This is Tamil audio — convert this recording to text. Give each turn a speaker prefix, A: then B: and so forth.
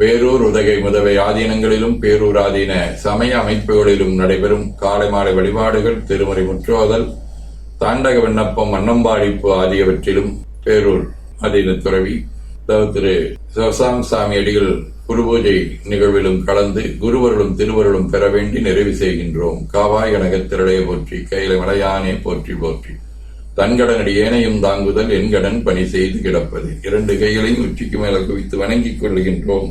A: பேரூர் உதகை முதவை ஆதீனங்களிலும் பேரூராதீன சமய அமைப்புகளிலும் நடைபெறும் காலை மாலை வழிபாடுகள் திருமறை முற்றோதல் தாண்டக விண்ணப்பம் அன்னம்பாடிப்பு ஆகியவற்றிலும் பேரூர் ஆதீன துறவி திரு சிவசாமி சாமி அடிகள் குரு பூஜை நிகழ்விலும் கலந்து குருவருளும் திருவருளும் பெற வேண்டி நிறைவு செய்கின்றோம். காவாய் கனகத்திரளையை போற்றி கையில மலையானே போற்றி போற்றி. தன்கடனடி ஏனையும் தாங்குதல் என்கடன் பணி செய்து கிடப்பது. இரண்டு கைகளையும் உச்சிக்கு மேல குவித்து வணங்கிக் கொள்கின்றோம்